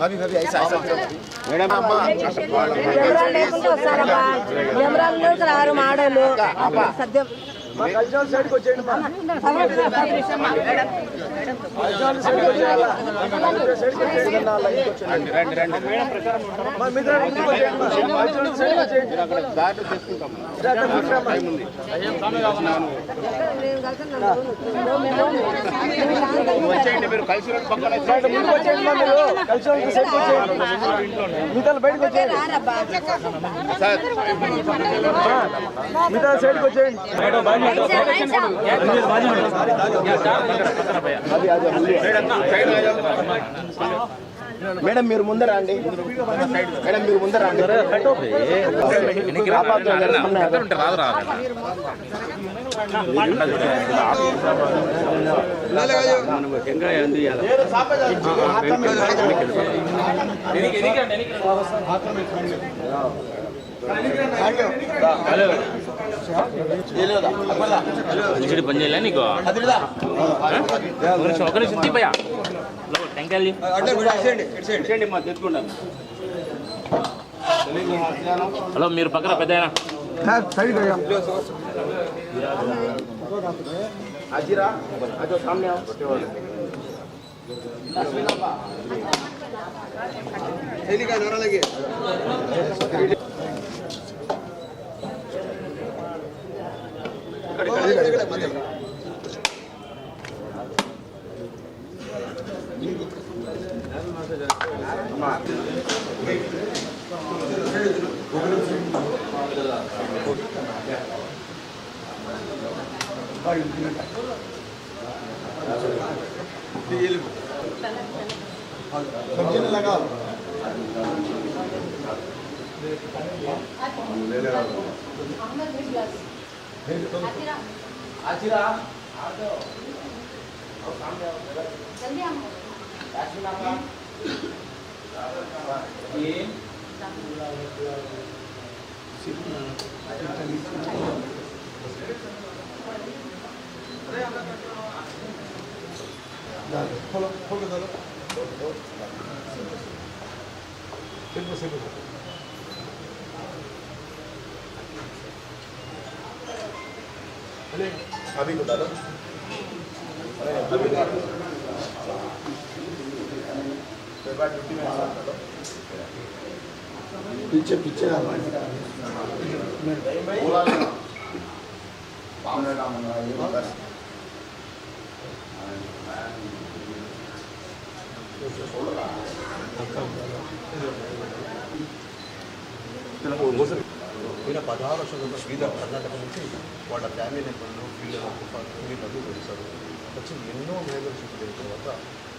అవి అవి ఐసా మా కల్చర్ సైడ్కి వచ్చేయండి మా కల్చరల్ సైడ్కి వచ్చేయాలి సైడ్కి వచ్చేయండి నా లైన్కి వచ్చేయండి రండి రండి మా మిత్రులు ముందుకు వచ్చేయండి మా కల్చరల్ సైడ్కి వచ్చేయండి అక్కడ దారి తీసుకుంటాం వచ్చేయండి మీరు పక్కన మిగతా బయటకు వచ్చేయండి సార్ మిగతా సైడ్కి వచ్చేయండి అది అది మేడం మీరు ముందర రండి మేడం మీరు ముందర రండి ఆపాదించండి, జరగకుండా. ఎల్సిడి పని చేయలే నీకు અને આવી ગયો દાદા અને આવી ગયો પેપર ડ્યુટી મેં સાથ કરો પીછે પીછે આવવાની બોલા પામના નામ ના એ બસ சொல்லுங்க ఈయన పదహారు వర్షాలు వీళ్ళ కర్ణాటక నుంచి వాళ్ళ ఫ్యామిలీ మెంబర్లు పిల్లలు వీళ్ళందరూ కలిశారు. వచ్చి ఎన్నో మేఘలు చూపిన తర్వాత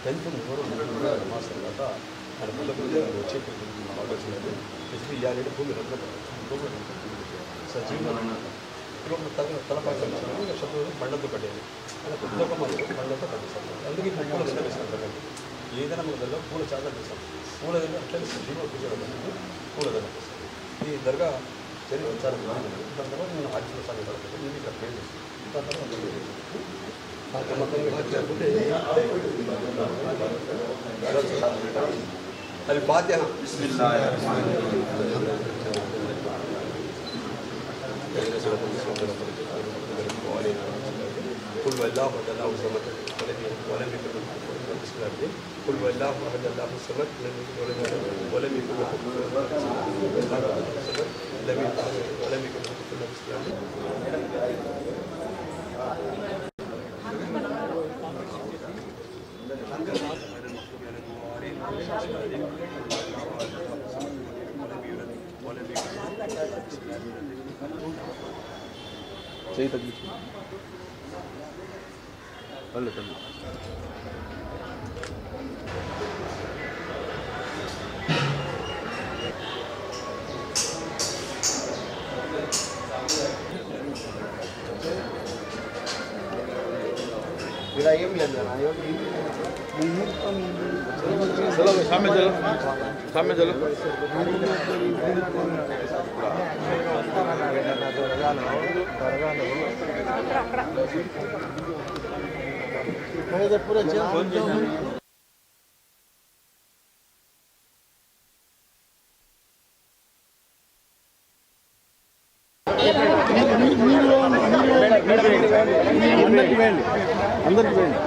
టెన్త్ ఎవరు నెలలు మాసం తర్వాత ఆయన పిల్లలు వచ్చే ఆలోచనలు ఎస్పీ యారెడ్డి భూమి రంగ భూమి సజీవన ఇప్పుడు తగిన తలపాక శత్రువులు బండతో కట్టేది. అలా పెద్ద ఒక మంది బండతో కట్టేస్తారు అందుకే ఇప్పుడు పూల దండ వేసిన ఏదైనా మన దగ్గర పూల చాలా చేస్తాం పూల దగ్గర అట్లనే సజీవ పూజ పూల దగ్గర ఈ దర్గా చరిత్ర చాలా బాగుంది దాని తర్వాత నేను హాజీ సార్ గడపతే నేను ఇక్కడ ప్రేమ చేస్తాను దాని తర్వాత నేను మొత్తం వచ్చాకుంటే అది బాధ్యత قل والله احد الله الصمد ولم يكن له كفوا قل هو الله احد الله الصمد لم يكن ولم يكن ولم يكن له كفوا الا لم ولم يكن له كفوا తగ్గించు వాళ్ళు తగ్గించు ఇలా ఏం లేదు అన్న. సామె చలో సామె చలో అందరికి వేయండి అందరికి వేయండి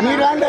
మీరు రండి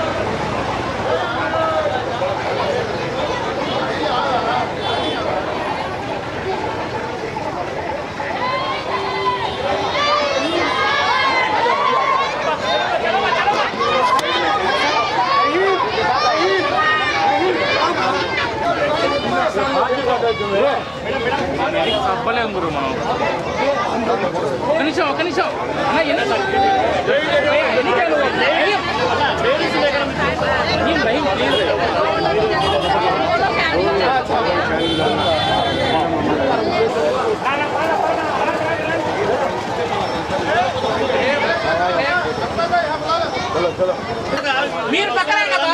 అక్క గురు మనం ఒక నిమిషం ఒక నిమిషం ఎన్నికలు మీరు పక్కన కదా?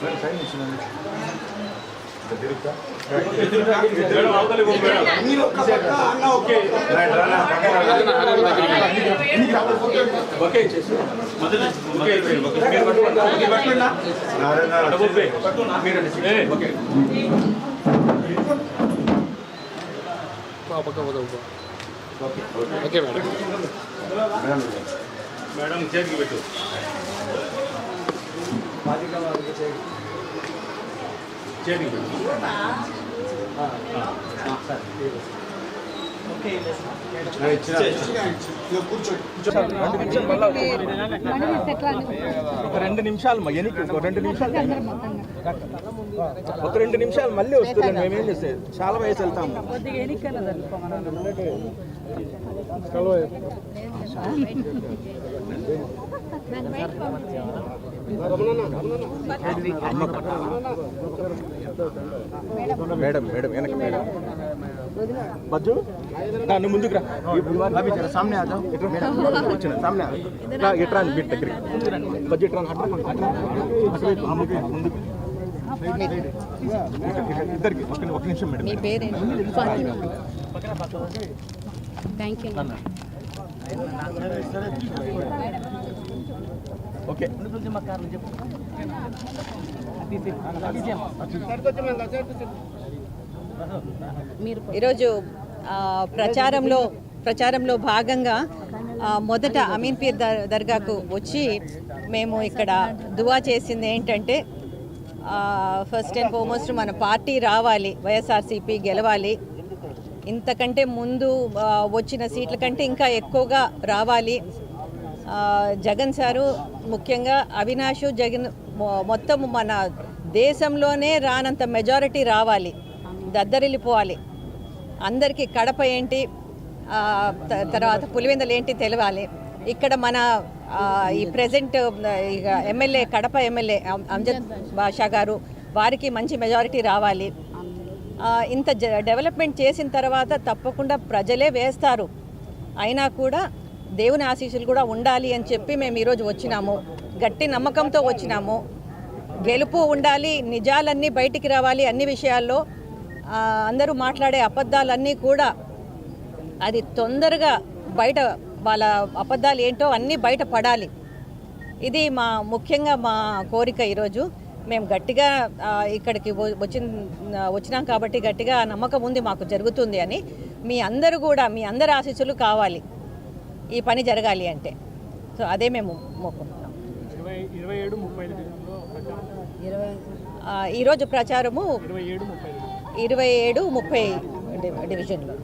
ಸರ್ ಸೈನ್ మాట్లాడతారు మేడం. చేతికి పెట్టు. చేతికి. పెట్టు ఒక రెండు నిమిషాలు మా ఎనికి ఒక రెండు నిమిషాలు. ఒక రెండు నిమిషాలు మళ్ళీ వస్తుంది మేమేం చేసేది చాలా వయసు వెళ్తాము. మేడం మేడం వెనక మేడం. బజ్జు? నువ్వు ముందుకు రా. సామ్నే వచ్చిన సామ్నే ఇట్రా వీటి దగ్గరికి. బజ్జు ఇట్రా ముందుకు, ఇద్దరికి ఒక నిమిషం మేడం. Thank you okay. ఈరోజు ప్రచారంలో ప్రచారంలో భాగంగా మొదట అమీన్ పీర్ దర్ దర్గాకు వచ్చి మేము ఇక్కడ దువా చేసింది ఏంటంటే ఫస్ట్ అండ్ ఫార్మోస్ట్ మన పార్టీ రావాలి వైఎస్ఆర్సీపీ గెలవాలి. ఇంతకంటే ముందు వచ్చిన సీట్ల కంటే ఇంకా ఎక్కువగా రావాలి. జగన్ సారు ముఖ్యంగా అవినాష్ జగన్ మొత్తం మన దేశంలోనే రానంత మెజారిటీ రావాలి. దద్దరిల్లిపోవాలి. అందరికీ కడప ఏంటి త- తర్వాత పులివెందలు ఏంటి తెలవాలి. ఇక్కడ మన ఈ ప్రజెంట్ ఇక ఎమ్మెల్యే కడప ఎమ్మెల్యే అంజద్ బాషా గారు వారికి మంచి మెజారిటీ రావాలి. ఇంత జ- డెవలప్మెంట్ చేసిన తర్వాత తప్పకుండా ప్రజలే వేస్తారు. అయినా కూడా దేవుని ఆశీస్సులు కూడా ఉండాలి అని చెప్పి మేము ఈరోజు వచ్చినాము. గట్టి నమ్మకంతో వచ్చినాము. గెలుపు ఉండాలి నిజాలన్నీ బయటికి రావాలి అన్ని విషయాల్లో అందరూ మాట్లాడే అబద్ధాలన్నీ కూడా అది తొందరగా బయట వాళ్ళ అబద్ధాలు ఏంటో అన్నీ బయట పడాలి. ఇది మా ముఖ్యంగా మా కోరిక ఈరోజు. మేము గట్టిగా ఇక్కడికి వచ్చి వచ్చినాం కాబట్టి గట్టిగా నమ్మకం ఉంది మాకు జరుగుతుంది అని. మీ అందరూ కూడా మీ అందరి ఆశీస్సులు కావాలి. ఈ పని జరగాలి అంటే. సో అదే మేము మొక్కుకుంటున్నాం. ఆ, ఈరోజు ప్రచారము ఇరవై ఏడు ముప్పై డివిజన్లో.